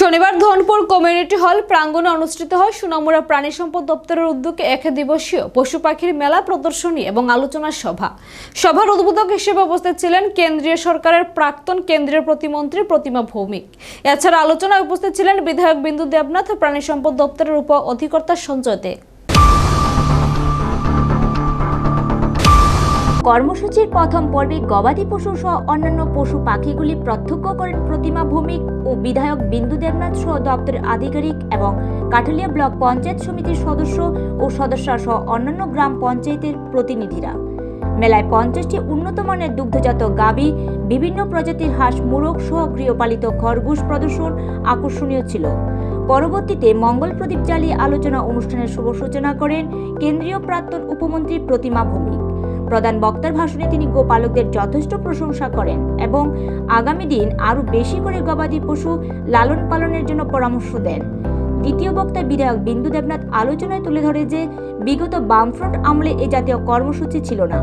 শনিবার Dhanpur community hall প্রাঙ্গণে অনুষ্ঠিত হয় সুনামুরা প্রাণী সম্পদ দপ্তরের উদ্যোগে এক দিবসীয় পশু পাখির মেলা প্রদর্শনী এবং আলোচনা সভা। সভার উদ্বোধক হিসেবে উপস্থিত ছিলেন কেন্দ্রীয় সরকারের প্রাক্তন কেন্দ্রীয় প্রতিমন্ত্রী প্রতিমা ভৌমিক। এছাড়া আলোচনায় উপস্থিত ছিলেন বিধায়ক বিন্দু দেবনাথ প্রাণী সম্পদ দপ্তরের উপ অধিকর্তা সঞ্জয় দে। কর্মসূচির প্রথম পর্বে গবাদি পশু সহ অন্যান্য পশু পাখিগুলি প্রত্যক্ষ করেন প্রতিমা ভৌমিক ও বিধায়ক বিন্দু দেবনাথ সহ দপ্তরের আধিকারিক এবং কাঠালিয়া ব্লক পঞ্চায়েত সমিতির সদস্য ও সদস্য সহ অন্যান্য গ্রাম পঞ্চায়েতের প্রতিনিধিরা। মেলায় পঞ্চাশটি উন্নত মানের দুগ্ধজাত গাবি বিভিন্ন প্রজাতির হাঁস, মুরগ সহ গৃহপালিত খরগোশ প্রদর্শন আকর্ষণীয় ছিল। পরবর্তীতে মঙ্গল প্রদীপ জ্বালিয়ে আলোচনা অনুষ্ঠানের শুভ সূচনা করেন কেন্দ্রীয় প্রাক্তন উপমন্ত্রী প্রতিমা ভৌমিক। প্রধান বক্তার ভাষণে তিনি গোপালকদের যথেষ্ট প্রশংসা করেন এবং আগামী দিন আরও বেশি করে গবাদি পশু লালন পালনের জন্য পরামর্শ দেন। দ্বিতীয় বক্তা বিধায়ক বিন্দু দেবনাথ আলোচনায় তুলে ধরে যে, বিগত বামফ্রন্ট আমলে এ জাতীয় কর্মসূচি ছিল না।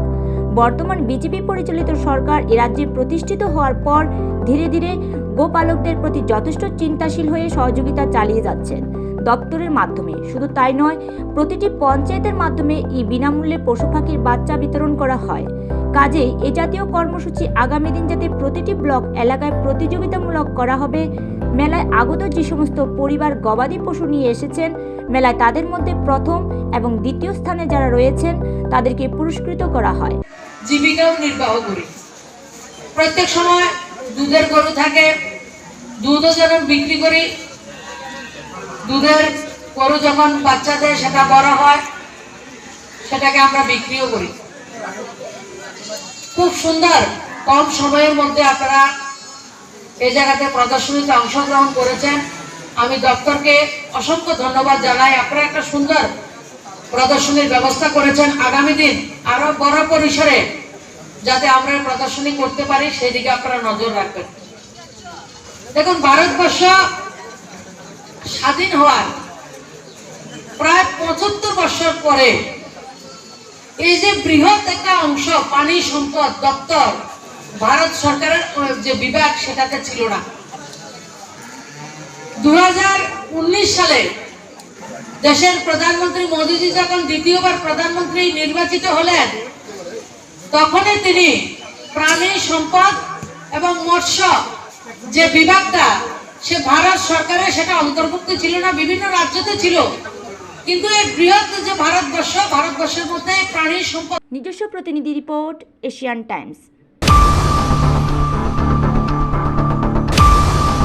বর্তমান বিজেপি পরিচালিত সরকার এ রাজ্যে প্রতিষ্ঠিত হওয়ার পর ধীরে ধীরে গোপালকদের প্রতি যথেষ্ট চিন্তাশীল হয়ে সহযোগিতা চালিয়ে যাচ্ছেন। দপ্তরের মাধ্যমে। শুধু তাই নয়, প্রতিটি পঞ্চায়েতের মাধ্যমে এই বিনামূল্যে পশু পাখির বাচ্চা বিতরণ করা হয়। কাজেই এ জাতীয় কর্মসূচি আগামী দিন যাতে প্রতিটি ব্লক এলাকায় প্রতিযোগিতামূলক করা হবে, মেলায় আগত যে সমস্ত পরিবার গবাদি পশু নিয়ে এসেছেন, মেলায় তাদের মধ্যে প্রথম এবং দ্বিতীয় স্থানে যারা রয়েছেন, তাদেরকে পুরস্কৃত করা হয়। জীবিকাও নির্বাহ করি। প্রত্যেক সময় দুধের গরু থাকে, দুধও যখন বিক্রি করি দুধের গরু যখন বাচ্চা দেয় সেটা বড় হয়, সেটাকে আমরা বিক্রিও করি। খুব সুন্দর কম সময়ের মধ্যে আপনারা এই জায়গাতে প্রদর্শনীতে অংশগ্রহণ করেছেন। আমি দপ্তরকে অসংখ্য ধন্যবাদ জানাই। আপনারা একটা সুন্দর প্রদর্শনীর ব্যবস্থা করেছেন। আগামী দিন আরও বড় পরিসরে যাতে আমরা প্রদর্শনী করতে পারি, সেই দিকে আপনারা নজর রাখবেন। দেখুন, ভারতবর্ষ স্বাধীন হওয়ার প্রায় পঁচাত্তর বছর পরে এই যে বৃহৎ একটা অংশ পানি সম্পদ দপ্তর ভারত সরকারের যে বিভাগ সেটাতে ছিল না। দু হাজার উনিশ সালে দেশের প্রধানমন্ত্রী মোদীজি যখন দ্বিতীয়বার প্রধানমন্ত্রী নির্বাচিত হলেন, তখনই তিনি প্রাণী সম্পদ এবং মৎস্য যে বিভাগটা সে ভারত সরকারে সেটা অন্তর্ভুক্ত ছিল না, বিভিন্ন রাজ্যতে ছিল। কিন্তু এই বৃহৎ যে ভারতবর্ষ, ভারতবর্ষের মধ্যে প্রাণী সম্পদ নিজস্ব প্রতিনিধি রিপোর্ট, এশিয়ান টাইমস।